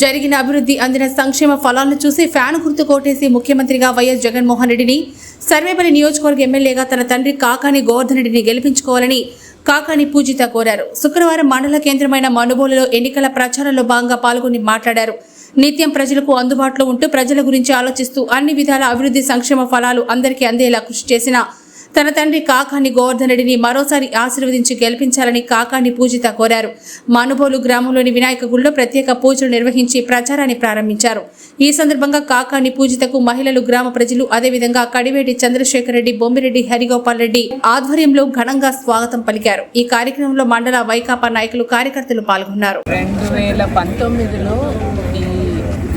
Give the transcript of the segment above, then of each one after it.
జరిగిన అభివృద్ధి అందిన సంక్షేమ ఫలాలను చూసి ఫ్యాన్ గుర్తు కోటేసి ముఖ్యమంత్రిగా వైఎస్ జగన్మోహన్ రెడ్డిని సర్వేపల్లి నియోజకవర్గ ఎమ్మెల్యేగా తన తండ్రి కాకాని గోవర్ధన్ రెడ్డిని గెలిపించుకోవాలని కాకాని పూజిత కోరారు. శుక్రవారం మండల కేంద్రమైన మనుబోలులో ఎన్నికల ప్రచారంలో భాగంగా పాల్గొని మాట్లాడారు. నిత్యం ప్రజలకు అందుబాటులో ఉంటూ ప్రజల గురించి ఆలోచిస్తూ అన్ని విధాల అభివృద్ధి సంక్షేమ ఫలాలు అందరికీ అందేలా కృషి చేసిన తన తండ్రి కాకాని గోవర్ధన్ రెడ్డిని మరోసారి ఆశీర్వదించి గెలిపించాలని కాకాని పూజిత కోరారు. మానుబోలు గ్రామంలోని వినాయక గుడిలో ప్రత్యేక పూజలు నిర్వహించి ప్రచారాన్ని ప్రారంభించారు. ఈ సందర్భంగా కాకాని పూజితకు మహిళలు గ్రామ ప్రజలు అదేవిధంగా కడివేటి చంద్రశేఖర్ రెడ్డి బొమ్మిరెడ్డి హరిగోపాల్ రెడ్డి ఆధ్వర్యంలో ఘనంగా స్వాగతం పలికారు. ఈ కార్యక్రమంలో మండల వైకాపా నాయకులు కార్యకర్తలు పాల్గొన్నారు. రెండు వేల పంతొమ్మిదిలో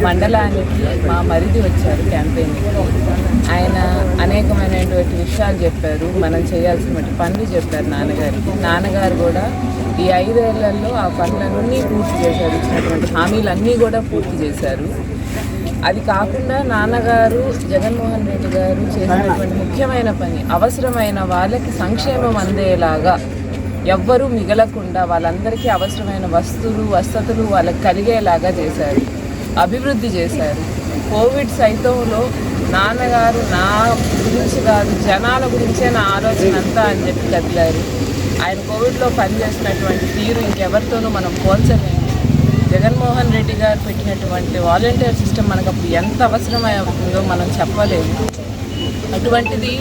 మండలానికి మా మరిది వచ్చారు క్యాంపెయిన్కి ఆయన అనేకమైనటువంటి విషయాలు చెప్పారు మనం చేయాల్సినటువంటి పనులు చెప్పారు నాన్నగారికి. నాన్నగారు కూడా ఈ ఐదేళ్ళలో ఆ పనులన్నీ పూర్తి చేశారు ఇచ్చినటువంటి హామీలన్నీ కూడా పూర్తి చేశారు. అది కాకుండా నాన్నగారు జగన్మోహన్ రెడ్డి గారు చేసినటువంటి ముఖ్యమైన పని అవసరమైన వాళ్ళకి సంక్షేమం అందేలాగా ఎవ్వరూ మిగలకుండా వాళ్ళందరికీ అవసరమైన వస్తువులు వసతులు వాళ్ళకి కలిగేలాగా చేశారు. అభివృద్ధి చేశారు. కోవిడ్ సైతంలో నాన్నగారు నా గురించి కాదు జనాల గురించే నా ఆలోచన అంతా అని చెప్పి కదిలారు ఆయన కోవిడ్లో పనిచేసినటువంటి తీరు ఇంకెవరితోనూ మనం పోల్చలేము. జగన్మోహన్ రెడ్డి గారు పెట్టినటువంటి వాలంటీర్ సిస్టమ్ మనకు అప్పుడు ఎంత అవసరమవుతుందో మనం చెప్పలేము. అటువంటిది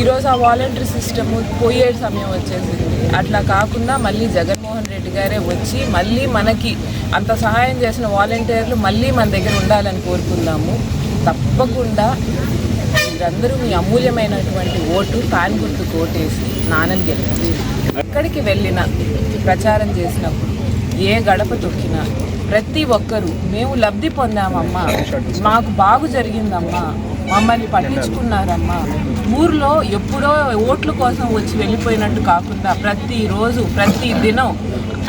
ఈరోజు ఆ వాలంటీర్ సిస్టమ్ పోయే సమయం వచ్చేసింది. అట్లా కాకుండా మళ్ళీ జగన్మోహన్ రెడ్డి గారే వచ్చి మళ్ళీ మనకి అంత సహాయం చేసిన వాలంటీర్లు మళ్ళీ మన దగ్గర ఉండాలని కోరుకుందాము. తప్పకుండా మీరందరూ మీ అమూల్యమైనటువంటి ఓటు ఫ్యాన్ గుర్తు ఓటేసి నాన్నని గెలిపించి ఎక్కడికి వెళ్ళినా ప్రచారం చేసినప్పుడు ఏ గడప తొక్కినా ప్రతి ఒక్కరూ మేము లబ్ధి పొందామమ్మా మాకు బాగు జరిగిందమ్మా మమ్మల్ని పట్టించుకున్నారమ్మా. ఊర్లో ఎప్పుడో ఓట్ల కోసం వచ్చి వెళ్ళిపోయినట్టు కాకుండా ప్రతిరోజు ప్రతి దినం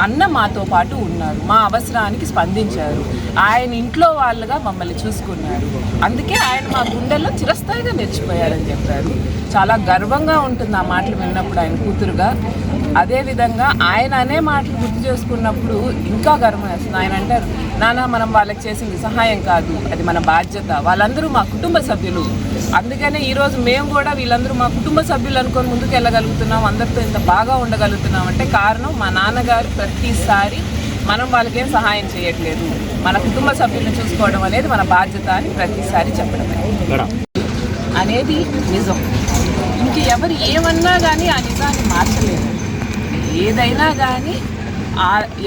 అన్న మాతో పాటు ఉన్నారు. మా అవసరానికి స్పందించారు. ఆయన ఇంట్లో వాళ్ళుగా మమ్మల్ని చూసుకున్నారు. అందుకే ఆయన మా గుండెల్లో చిరస్థాయిగా నిలిచిపోయారని చెప్పారు. చాలా గర్వంగా ఉంటుంది ఆ మాటలు విన్నప్పుడు ఆయన కూతురుగా. అదేవిధంగా ఆయన అనే మాటలు గుర్తు చేసుకున్నప్పుడు ఇంకా గర్వం వేస్తుంది. ఆయన అంటారు నాన్న మనం వాళ్ళకి చేసింది సహాయం కాదు. అది మన బాధ్యత. వాళ్ళందరూ మా కుటుంబ సభ్యులు. అందుకనే ఈరోజు మేము కూడా వీళ్ళందరూ మా కుటుంబ సభ్యులు అనుకొని ముందుకు వెళ్ళగలుగుతున్నాం. అందరితో ఇంత బాగా ఉండగలుగుతున్నాం అంటే కారణం మా నాన్నగారు ప్రతిసారి మనం వాళ్ళకేం సహాయం చేయట్లేదు. మన కుటుంబ సభ్యులను చూసుకోవడం అనేది మన బాధ్యత అని ప్రతిసారి చెప్పడమే. అనేది నిజం. ఇంక ఎవరు ఏమన్నా కానీ ఆ నిజాన్ని ఏదైనా కానీ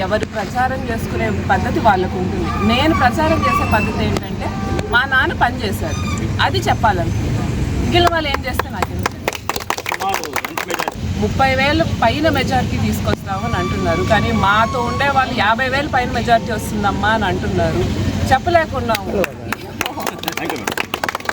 ఎవరు ప్రచారం చేసుకునే పద్ధతి వాళ్ళకు ఉంటుంది. నేను ప్రచారం చేసే పద్ధతి ఏంటంటే మా నాన్న పని చేశారు అది చెప్పాలనుకుంటున్నాను మిగిలిన వాళ్ళు ఏం చేస్తే నాకు ముప్పై వేలు పైన మెజారిటీ తీసుకొస్తామని అంటున్నారు. కానీ మాతో ఉండే వాళ్ళు యాభై వేలు పైన మెజారిటీ వస్తుందమ్మా అని అంటున్నారు. చెప్పలేకున్నాము